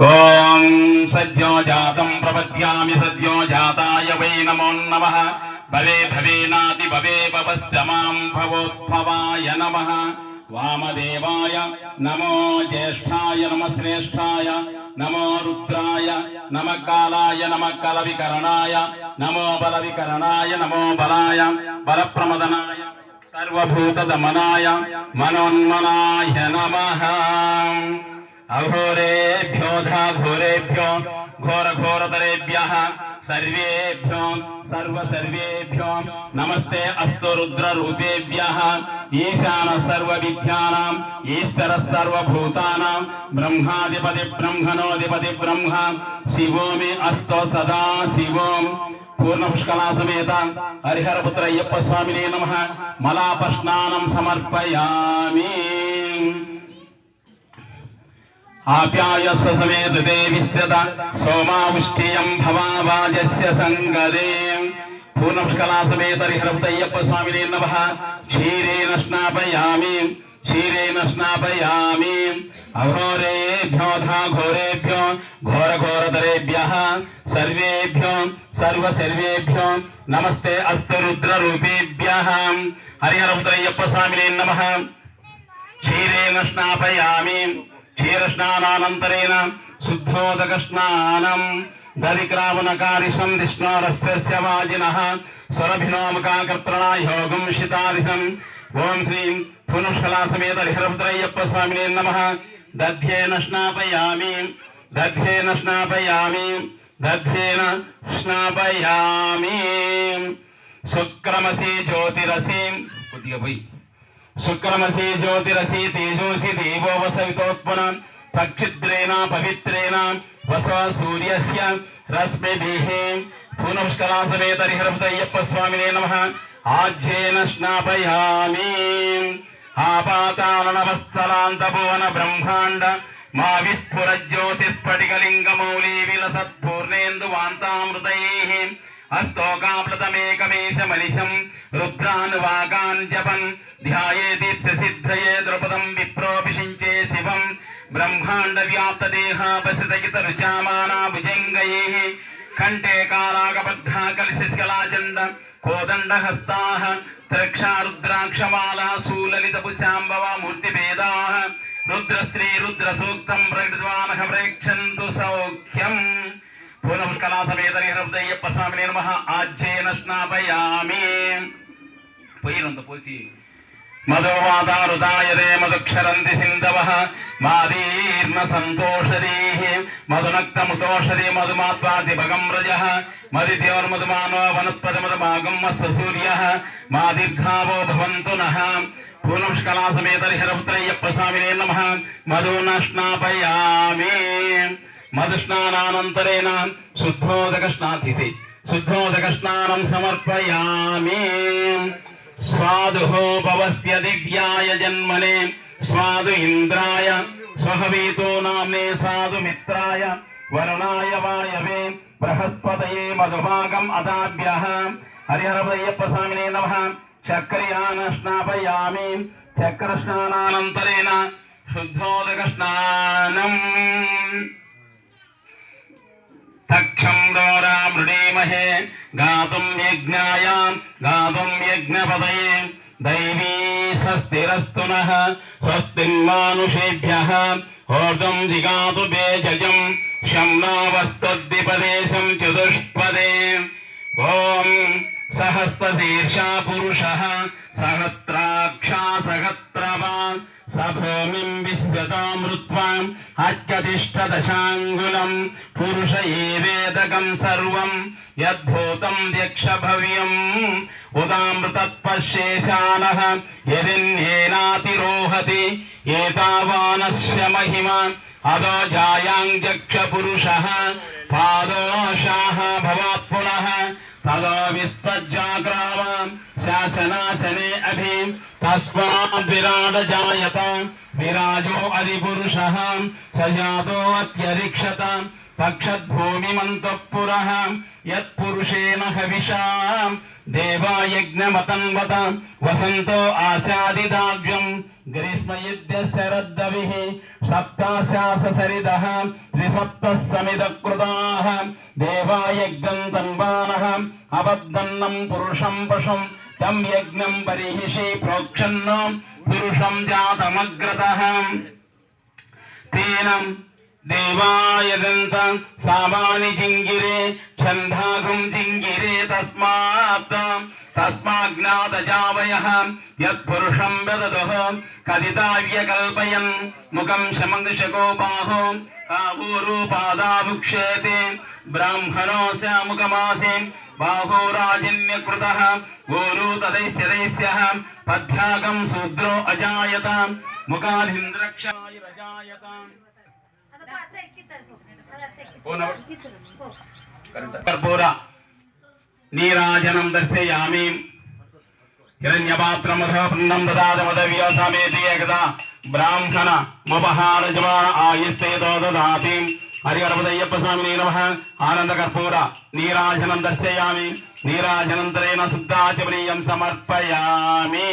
ఓం. సద్యో జాతం ప్రపద్యామి సద్యో జాతాయ why నమో నమ. భవే భవేనాతి భవే భవస్య మాం భవోద్భవాయ నమ. వామదేవాయ నమో జ్యేష్ఠాయ నమ శ్రేష్ఠాయ నమో రుద్రాయ నమ కాలాయ నమ కలవికరణాయ నమో బలవికరణాయ నమో బలాయ బలప్రమదనాయ सर्वभूतदमनाय मनोन्मनाय नमः। अघोरेभ्यो घोरेभ्यो घोरघोरतरेभ्यः सर्वेभ्यो सर्वसर्वेभ्यो। नमस्ते अस्तु रुद्ररूपेभ्यः। ईशानः सर्वविद्यानाम् ईश्वरः सर्वभूतानाम् ब्रह्माधिपति ब्रह्मणोऽधिपति ब्रह्म शिवो मे अस्तु सदा शिवोम्। మే పూర్ణ పుష్కలా సమేత హరిహరపుత్ర అయ్యప్ప స్వామినే నమ మలాపస్నానం సమర్పయామి ఆప్యాయస్వ సమేత దేవిస్యత సోమావుష్టియం భవావాజస్య సంగదే పూర్ణపుష్కలా సమేత హరిహరపుతయ్యప్ప స్వామినే నమ క్షీరేణ స్నాపయామి క్షీరేణ స్నాపయామి అఘోరేభ్యో ఘోరేభ్యో ఘోర ఘోరతరేభ్య సర్వేభ్యో సర్వ సర్వేభ్యో నమస్తే అస్తు రుద్ర రూపేభ్య హరిహరపుతయ్యప్ప స్వామినే నమ. క్షీరేణ స్నాపయామి క్షీరస్నానానంతరేణ శుద్ధోదక స్నానం దరిక్రావణకారిశం విష్ణోరస్య వాజినః. స్వరభినోమకాకర్తృణాయోగం శితాదిశం. ఓం శ్రీం పునుష్కలా హరిహరపుత్రయ్యప్ప స్వామినే నమ. దధ్యేన స్నాపయామి దధ్యేన స్నాపయామి दधेन स्नापयामी। शुक्रमसी ज्योतिरसी। शुक्रमसी ज्योतिरसी तेजोसी ज्योतिरसि देवो वसवितोत्पन्न। तक्षिद्रेण पवित्रेण वसो सूर्यस्य रश्मिभिः। भूनमस्कलासमेतरिहृदयप्पस्वामिने नमः। आज्येन स्नापयामी। आपातालनवस्तलान्तभुवन ब्रह्माण्ड। మా విస్ఫుర జ్యోతిస్ఫటికలింగమౌళీ విలసత్పూర్ణేందు వాంతామృతై హస్తోకాప్లతమేకమేశమనిశం రుద్రాన్ వాగాన్ జపన్ ధ్యాయేదీప్స సిద్ధయే ద్రుపదం విప్రోపిషించే శివం బ్రహ్మాండ వ్యాప్త దేహాపసితగిత రుచామానా భుజంగై కంఠే కాలాగబద్ధా కలిశిశలాచంద కోదండ హస్తాః త్రక్షారుద్రాక్షమాలా రుద్రాక్షమాలా శూలలిత పుశాంబవ మూర్తిభేదాః రుద్రస్త్రీ రుద్ర సూక్తం ప్రకృతివానః ప్రేక్షन्तు సౌఖ్యం. పూర్ణపుష్కలా సమేత హృదయప్ప స్వామిని నమ. ఆజ్యేన స్నాపయామి. పోయినంత పోసి. మధువాదారుదాయదే మధుక్షరంతి సింధవ. మాదీర్ణ సంతోషదీః. మధునక్తముతోషది మధుమాత్వాది భగం రజ. మదిత్యోర్మధుమానో వనస్పతి మధుమాగం మస్స సూర్య. మా దీర్ఘావో భవంతు నః. பூனம்ஷ்கலாசமேதரிஹரபுத்திரய்யப்பசாமினே நம மதுநஷ்ணாபயாமி மதுஷ்ணானானந்தரே நான் சுத்தோதகஷ்ணாதிசி சுத்தோதகஷ்ணானம் சமர்ப்பயாமி स्वादुहो भवस्य दिव्याय जन्मने स्वादु इन्द्राय स्वहवीतो नाम्ने साधु मित्राय वरुणाय वायवे बृहस्पतये मधुभागम् अदाभ्यः हरिहरपदय्यप्पस्वामिने नमः చక్రయాన స్నాపయామి చక్ర స్నానానంతరేణ శుద్ధోదక స్నానం తక్షం దోరా మృడీమహే గాతుం యజ్ఞాయ గాతుం యజ్ఞపదయే దైవీ స్వస్తిరస్తు నః స్వస్తిన్మానుషేభ్యः హోర్దం జిగాతు బేజజం శంనావస్తద్విపదేశం చతుష్పదే ఓం సహస్రశీర్షా పురుష సహస్రాక్షా సహస్రవాన్ సభూమిం విశ్వతామృత్వాం అత్యతిష్టదశాంగులం పురుష ఏవేదకం సర్వం యద్భూతం ద్యక్షభవ్యం ఉదామృతత్పశ్యేశానః యదిన్యేనాతిరోహతి ఏతావానస్య మహిమ అదో జాయాంగక్ష పురుష తదో విస్తజ్జాగ్రామ శాసనాసనే అభి తస్మాద్ విరాడ జాయత విరాజో అధిపురుషः సజాతో అత్యరిక్షత పక్షద్భూమిమంతఃపురः యత్పురుషేణ హవిషా देवायज्ञमतम्बत वसन्तो आशादिदाव्यम्। ग्रीष्मयुद्ध शरद्दविः सप्ताशाससरिदः त्रिसप्तः समिदकृताः देवायज्ञम् तन्वानः अपद्दन्नम् पुरुषम् पशुम् तम् यज्ञम् परिहिषि प्रोक्षन्नम् पुरुषम् जातमग्रतः। तेन देवायदन्त सामानि जिङ्गिरे छन्धागुं जिङ्गिरे तस्मात्। तस्माज्ञातजावयः, यत्पुरुषं वदतः, कथिताव्यकल्पयन्। मुखं शमदृशकोपाहो कावूरूपादाभुक्षेते ब्राह्मणोऽस्य मुखमासे बाहोराजन्यकृतः गोरू तदैस्यदैस्यः, पद्भ्यागं शूद्रो अजायत। मुखाधिन्द्रक्षाय रजायत। కర్పూర నీరాజనం దర్శయామి. హిరణ్యపాత్రమధపన్నం దదాతమదవ్య సమేతి ఏకదా. బ్రాహ్మణ ముపహారజమా ఆయుస్తేతో దదాతి. హరిహరపదయ్యప్ప స్వామి నమ. ఆనంద కర్పూర నీరాజనం దర్శయామి. నీరాజనంతరేణ శుద్ధాచమనీయం సమర్పయామి.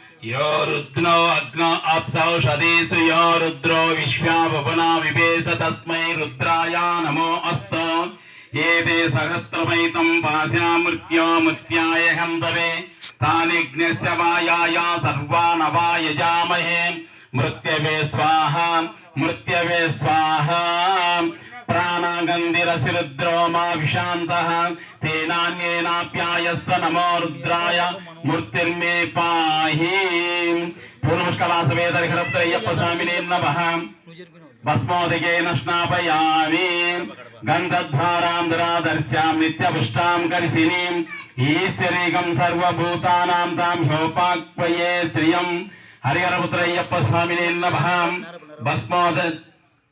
यो रुद्रो अग्न अप्सौषधीषु यो विवेश तस्म रुद्राया नमो अस्त। ये ते सहस्रमैतं पाध्या मृत्यो मृत्याय हन्तवे तानिग्नस्य मायाया सर्वानवायजामहे मृत्यवे स्वाहा मृत्यवे स्वाहा। प्राणागन्धिरसिरुद्रोमा तेनाप्याय स नमो रुद्रा मूर्तिर्मे पाहि। पूर्णमुष्कलासवेदरिहरत्रय्यप्पस्वामिने नमः। भस्मोदिकेन स्नापयामि गन्धद्वारां दुरादर्श्यां भस्मोद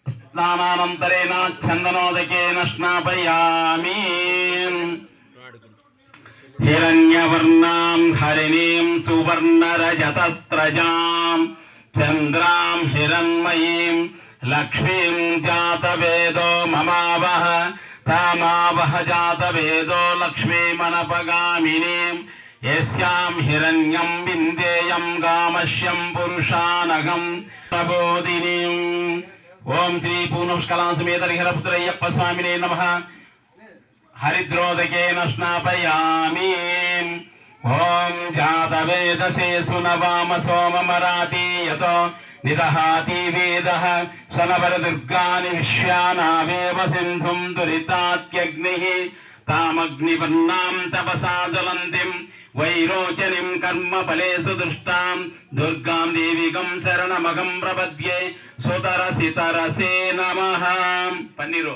స్నానానంతరేణ చందనోదకేన స్నాపయామి. హిరణ్యవర్ణాం హరిణీం సువర్ణరజతస్త్రజాం చంద్రాం హిరణ్మయీం లక్ష్మీం జాతవేదో మమావహ. తామావహ జాతవేదో లక్ష్మీమనపగామినీం. యస్యాం హిరణ్యం విందేయం గామశ్యం పురుషానగం ప్రబోధినీం. ఓం శ్రీ పూర్ణపుష్కలాంసమేత హరిహరపుత్రయ్యప్ప స్వామినే నమ. హరిద్రోదకేన స్నాపయామి ఓం జాతవేదసే సునవామ సోమమరాతి యతో నిదహాతి వేద. శనవర దుర్గాని విశ్వానావేవ సింధుం దురితాత్యగ్ని. తామగ్నివర్ణాం తపసా జలంతిం. వైరోచనిం కర్మ ఫలేషు దృష్టాం దుర్గాం దేవికం శరణమగం ప్రపద్యే సుతరసి తరసే నమః పన్నీరు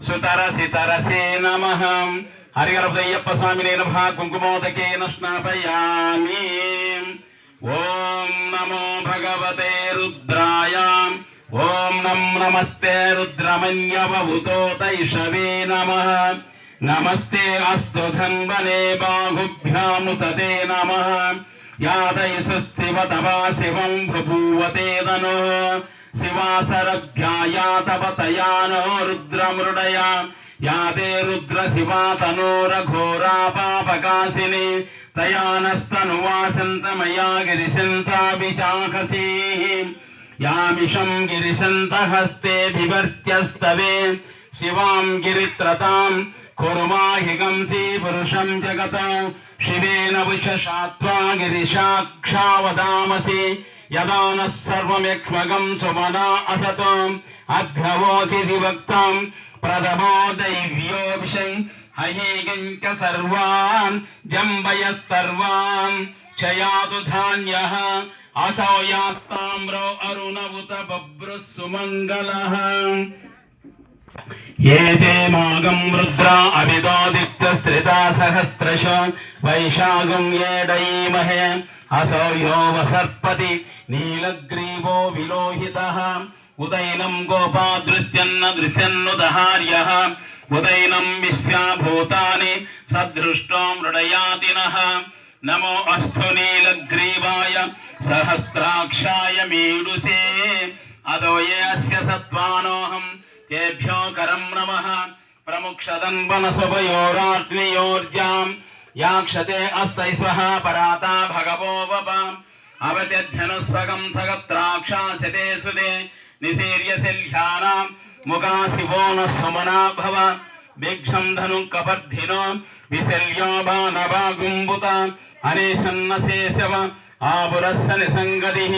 సుతరసి తరసే నమ హరిహరదయ్యప్ప స్వామినే నమ కుంకుమోదకేన స్నాపయామి ఓం నమో భగవతే రుద్రాయ ఓం నం నమస్తే రుద్రమన్యవ రుద్రమన్యవభుతోతైషవే నమ नमस्ते अस्तु धन्वने बाहुभ्यामुतते नमः। यादयशस्तिव तवा शिवम् बभूवते तनुः शिवासरभ्या यातवतया नो रुद्रमृडया। याते रुद्रशिवा तनोरघोरापापकाशिनि तया नस्तनुवासन्तमया गिरिशन्ताभिशाखसीः यामिषम् गिरिशन्तहस्ते बिभर्त्यस्तवे शिवाम् गिरित्रताम् कुर्माहिगंसि पुरुषं जगतौ। शिवेन विशशात्वा गिरिशाक्षा यदा नः सर्वमिक्ष्मगं सुमना असतो। अभ्रवोतिधिवक्तं प्रदमो दैव्योऽभिषै हयेगञ्च सर्वान्। जम्बयस्सर्वान् क्षयातु धान्यः। असौ यास्ताम्रो अरुणवुत उत बभ्रुः सुमङ्गलः। ఏతే మాగం రుద్ర అభిదోదిత్య స్థితా సహస్రశ వైశాగం ఏడైమహే అసో యో వసర్పతి నీలగ్రీవో విలోహిత ఉదయనం గోపాదృశ్యన్న దృశ్యన్నుదహార్య ఉదయనం విశ్వాభూతాని సదృష్టో మృడయాతిన నమో అస్థు నీలగ్రీవాయ సహస్రాక్షాయ మీడుసే అదో ఏ అస్య సత్వానోహం तेभ्यो करं नमः प्रमुक्षदन्वनसुभयोराग्नियोर्जाम् याक्षते अस्तै स्वः पराता भगवो वप अवत्यध्यनुस्वगं सगत्राक्षास्यते सुते निशीर्यशिल्ह्यानाम् मुगा शिवो नः सुमना भव भिक्षं धनुः कपर्धिनो विशल्यो बाणवागुम्बुत अनेशन्नशेषव आपुरस्य निसङ्गतिः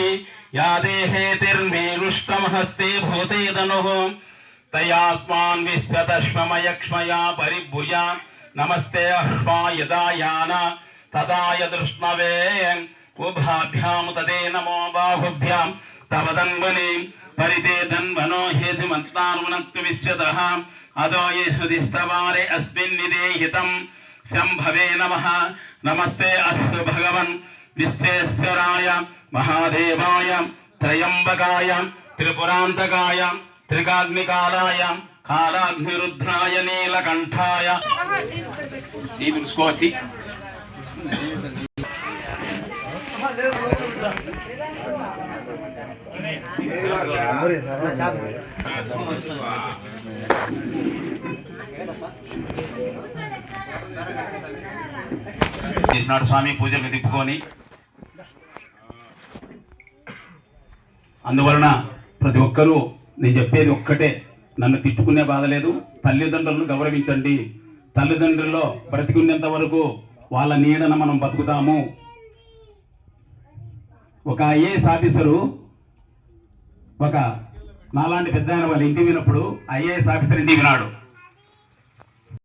या देहेतिर्मेरुष्टमहस्ते भूते धनुः तयास्मान् नमस्ते अह्वायदायान तदाय दृष्णवे उभाभ्यां तदे नमो बाहुभ्यां तव तन्वने परिते तन्वनो हेतुमन्तानुनक्तु विश्वतः अदो शम्भवे नमः। नमस्ते अस्तु भगवन्। विश्वेश्वराय महादेवाय, त्रयम्बकाय, त्रिपुरान्तकाय। త్రికాగ్నికాలాయ కాలాగ్నిరుద్రాయ నీలకంఠాయ. చేసినాడు స్వామి పూజలు తిప్పుకొని అందువలన ప్రతి ఒక్కరూ నేను చెప్పేది ఒక్కటే. నన్ను తిట్టుకునే బాధ లేదు. తల్లిదండ్రులను గౌరవించండి. తల్లిదండ్రుల్లో బ్రతికున్నంత వరకు వాళ్ళ నీడన మనం బతుకుతాము. ఒక ఐఏఎస్ ఆఫీసరు ఒక నాలాంటి పెద్ద ఆయన వాళ్ళ ఇంటికి వినప్పుడు ఐఏఎస్ ఆఫీసర్ ఇంటికి వినాడు